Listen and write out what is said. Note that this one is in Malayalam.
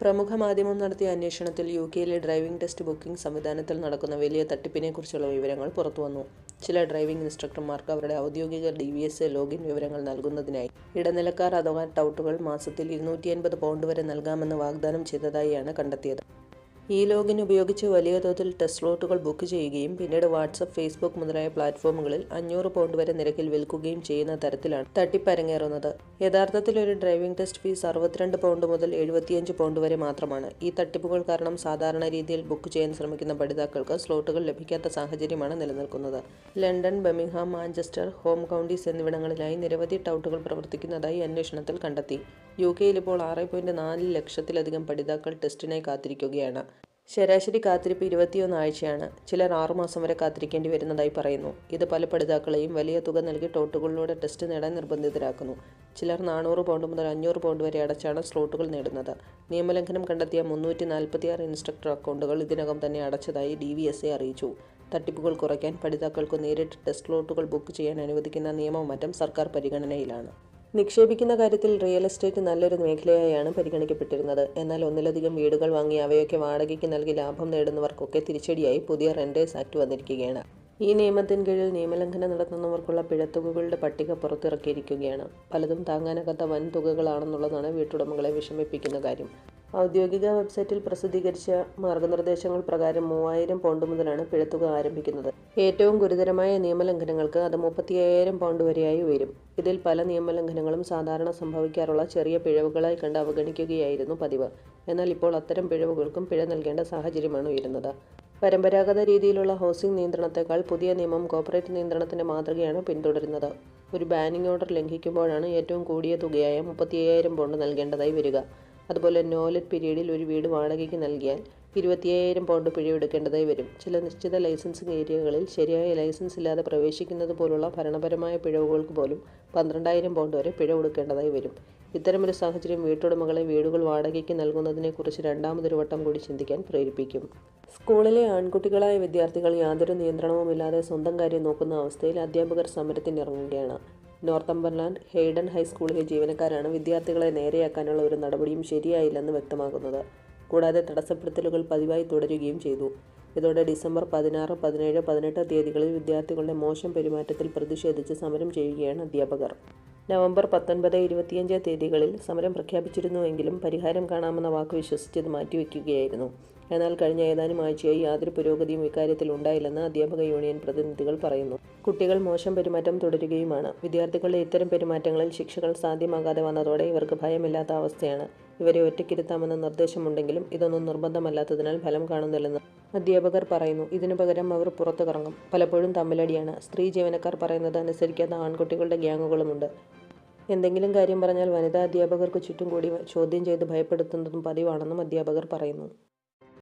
പ്രമുഖ മാധ്യമം നടത്തിയ അന്വേഷണത്തിൽ യു കെയിലെ ഡ്രൈവിംഗ് ടെസ്റ്റ് ബുക്കിംഗ് സംവിധാനത്തിൽ നടക്കുന്ന വലിയ തട്ടിപ്പിനെക്കുറിച്ചുള്ള വിവരങ്ങൾ പുറത്തുവന്നു. ചില ഡ്രൈവിംഗ് ഇൻസ്ട്രക്ടർമാർക്ക് അവരുടെ ഔദ്യോഗിക ഡി വി എസ് ലോഗിൻ വിവരങ്ങൾ നൽകുന്നതിനായി ഇടനിലക്കാർ അഥവാ ടൗട്ടുകൾ മാസത്തിൽ ഇരുന്നൂറ്റി അൻപത് പൗണ്ട് വരെ നൽകാമെന്ന് വാഗ്ദാനം ചെയ്തതായാണ് കണ്ടെത്തിയത്. ഈ ലോഗിൻ ഉപയോഗിച്ച് വലിയ തോതിൽ ടെസ്റ്റ് സ്ലോട്ടുകൾ ബുക്ക് ചെയ്യുകയും പിന്നീട് വാട്സപ്പ് ഫേസ്ബുക്ക് മുതലായ പ്ലാറ്റ്ഫോമുകളിൽ അഞ്ഞൂറ് പൗണ്ട് വരെ നിരക്കിൽ വിൽക്കുകയും ചെയ്യുന്ന തരത്തിലാണ് തട്ടിപ്പരങ്ങേറുന്നത്. യഥാർത്ഥത്തിൽ ഒരു ഡ്രൈവിംഗ് ടെസ്റ്റ് ഫീസ് അറുപത്തിരണ്ട് പൗണ്ട് മുതൽ എഴുപത്തിയഞ്ച് പൗണ്ട് വരെ മാത്രമാണ്. ഈ തട്ടിപ്പുകൾ കാരണം സാധാരണ രീതിയിൽ ബുക്ക് ചെയ്യാൻ ശ്രമിക്കുന്ന പഠിതാക്കൾക്ക് സ്ലോട്ടുകൾ ലഭിക്കാത്ത സാഹചര്യമാണ് നിലനിൽക്കുന്നത്. London Birmingham Manchester home counties എന്നിവിടങ്ങളിലായി നിരവധി ടൗട്ടുകൾ പ്രവർത്തിക്കുന്നതായി അന്വേഷണത്തിൽ കണ്ടെത്തി. യു കെയിൽ ഇപ്പോൾ ആറ് പോയിന്റ് നാല് ലക്ഷത്തിലധികം പഠിതാക്കൾ ടെസ്റ്റിനായി കാത്തിരിക്കുകയാണ്. ശരാശരി കാത്തിരിപ്പ് ഇരുപത്തിയൊന്ന് ആഴ്ചയാണ്. ചിലർ ആറുമാസം വരെ കാത്തിരിക്കേണ്ടി വരുന്നതായി പറയുന്നു. ഇത് പല പഠിതാക്കളെയും വലിയ തുക നൽകി ടോട്ടുകളിലൂടെ ടെസ്റ്റ് നേടാൻ നിർബന്ധിതരാക്കുന്നു. ചിലർ നാനൂറ് പൗണ്ട് മുതൽ അഞ്ഞൂറ് പൗണ്ട് വരെ അടച്ചാണ് സ്ലോട്ടുകൾ നേടുന്നത്. നിയമലംഘനം കണ്ടെത്തിയ മുന്നൂറ്റി നാൽപ്പത്തിയാറ് ഇൻസ്ട്രക്ടർ അക്കൗണ്ടുകൾ ഇതിനകം തന്നെ അടച്ചതായി ഡി വി എസ് എ അറിയിച്ചു. തട്ടിപ്പുകൾ കുറയ്ക്കാൻ പഠിതാക്കൾക്ക് നേരിട്ട് ടെസ്റ്റ് സ്ലോട്ടുകൾ ബുക്ക് ചെയ്യാൻ അനുവദിക്കുന്ന നിയമമാറ്റം സർക്കാർ പരിഗണനയിലാണ്. നിക്ഷേപിക്കുന്ന കാര്യത്തിൽ റിയൽ എസ്റ്റേറ്റ് നല്ലൊരു മേഖലയായാണ് പരിഗണിക്കപ്പെട്ടിരുന്നത്. എന്നാൽ ഒന്നിലധികം വീടുകൾ വാങ്ങി അവയൊക്കെ വാടകയ്ക്ക് നൽകി ലാഭം നേടുന്നവർക്കൊക്കെ തിരിച്ചടിയായി പുതിയ റെന്റേഴ്സ് ആക്ട് വന്നിരിക്കുകയാണ്. ഈ നിയമത്തിന് കീഴിൽ നിയമലംഘനം നടത്തുന്നവർക്കുള്ള പിഴത്തുകകളുടെ പട്ടിക പുറത്തിറക്കിയിരിക്കുകയാണ്. പലതും താങ്ങാനാകാത്ത വൻതുകകളാണെന്നുള്ളതാണ് വീട്ടുടമകളെ വിഷമിപ്പിക്കുന്ന കാര്യം. ഔദ്യോഗിക വെബ്സൈറ്റിൽ പ്രസിദ്ധീകരിച്ച മാർഗനിർദ്ദേശങ്ങൾ പ്രകാരം മൂവായിരം പൗണ്ട് മുതലാണ് പിഴത്തുക ആരംഭിക്കുന്നത്. ഏറ്റവും ഗുരുതരമായ നിയമലംഘനങ്ങൾക്ക് അത് മുപ്പത്തിയ്യായിരം പൗണ്ട് വരെയായി ഉയരും. ഇതിൽ പല നിയമലംഘനങ്ങളും സാധാരണ സംഭവിക്കാറുള്ള ചെറിയ പിഴവുകളായി കണ്ട് അവഗണിക്കുകയായിരുന്നു പതിവ്. എന്നാൽ ഇപ്പോൾ അത്തരം പിഴവുകൾക്കും പിഴ നൽകേണ്ട സാഹചര്യമാണ് ഉയരുന്നത്. പരമ്പരാഗത രീതിയിലുള്ള ഹൗസിംഗ് നിയന്ത്രണത്തെക്കാൾ പുതിയ നിയമം കോർപ്പറേറ്റ് നിയന്ത്രണത്തിന്റെ മാതൃകയാണ് പിന്തുടരുന്നത്. ഒരു ബാനിംഗ് ഓർഡർ ലംഘിക്കുമ്പോഴാണ് ഏറ്റവും കൂടിയ തുകയായ മുപ്പത്തിയ്യായിരം പൗണ്ട് നൽകേണ്ടതായി വരിക. അതുപോലെ നോലറ്റ് പീരീഡിൽ ഒരു വീട് വാടകയ്ക്ക് നൽകിയാൽ ഇരുപത്തിയായിരം പൗണ്ട് പിഴയെടുക്കേണ്ടതായി വരും. ചില നിശ്ചിത ലൈസൻസിംഗ് ഏരിയകളിൽ ശരിയായ ലൈസൻസ് ഇല്ലാതെ പ്രവേശിക്കുന്നത് പോലുള്ള ഭരണപരമായ പിഴവുകൾക്ക് പോലും പന്ത്രണ്ടായിരം പൗണ്ട് വരെ പിഴ കൊടുക്കേണ്ടതായി വരും. ഇത്തരമൊരു സാഹചര്യം വീട്ടുടമകളെ വീടുകൾ വാടകയ്ക്ക് നൽകുന്നതിനെക്കുറിച്ച് രണ്ടാമതൊരു വട്ടം കൂടി ചിന്തിക്കാൻ പ്രേരിപ്പിക്കും. സ്കൂളിലെ ആൺകുട്ടികളായ വിദ്യാർത്ഥികൾ യാതൊരു നിയന്ത്രണവുമില്ലാതെ സ്വന്തം കാര്യം നോക്കുന്ന അവസ്ഥയിൽ അധ്യാപകർ സമരത്തിനിറങ്ങുകയാണ്. നോർത്തംബർലാൻഡ് ഹെയ്ഡൻ ഹൈസ്കൂളിലെ ജീവനക്കാരാണ് വിദ്യാർത്ഥികളെ നേരെയാക്കാനുള്ള ഒരു നടപടിയും ശരിയായില്ലെന്ന് വ്യക്തമാക്കുന്നത്. കൂടാതെ തടസ്സപ്പെടുത്തലുകൾ പതിവായി തുടരുകയും ചെയ്തു. ഇതോടെ ഡിസംബർ പതിനാറ് പതിനേഴ് പതിനെട്ട് തീയതികളിൽ വിദ്യാർത്ഥികളുടെ മോശം പെരുമാറ്റത്തിൽ പ്രതിഷേധിച്ച് സമരം ചെയ്യുകയാണ് അധ്യാപകർ. നവംബർ പത്തൊൻപത് ഇരുപത്തിയഞ്ച് തീയതികളിൽ സമരം പ്രഖ്യാപിച്ചിരുന്നുവെങ്കിലും പരിഹാരം കാണാമെന്ന വാക്ക് വിശ്വസിച്ചത് മാറ്റിവെക്കുകയായിരുന്നു. എന്നാൽ കഴിഞ്ഞ ഏതാനും ആഴ്ചയായി യാതൊരു പുരോഗതിയും ഇക്കാര്യത്തിൽ ഉണ്ടായില്ലെന്ന് അധ്യാപക യൂണിയൻ പ്രതിനിധികൾ പറയുന്നു. കുട്ടികൾ മോശം പെരുമാറ്റം തുടരുകയുമാണ്. വിദ്യാർത്ഥികളുടെ ഇത്തരം പെരുമാറ്റങ്ങളിൽ ശിക്ഷകൾ സാധ്യമാകാതെ വന്നതോടെ ഇവർക്ക് ഭയമില്ലാത്ത അവസ്ഥയാണ്. ഇവരെ ഒറ്റയ്ക്കിരുത്താമെന്ന നിർദ്ദേശമുണ്ടെങ്കിലും ഇതൊന്നും നിർബന്ധമല്ലാത്തതിനാൽ ഫലം കാണുന്നില്ലെന്ന് അധ്യാപകർ പറയുന്നു. ഇതിനു പകരം അവർ പുറത്തു കറങ്ങും പലപ്പോഴും തമ്മിലടിയാണ്. സ്ത്രീ ജീവനക്കാർ പറയുന്നത് അനുസരിക്കാത്ത ആൺകുട്ടികളുടെ ഗ്യാങ്ങുകളുമുണ്ട്. എന്തെങ്കിലും കാര്യം പറഞ്ഞാൽ വനിതാ അധ്യാപകർക്ക് ചുറ്റും കൂടി ചോദ്യം ചെയ്ത് ഭയപ്പെടുത്തുന്നതും പതിവാണെന്നും അധ്യാപകർ പറയുന്നു.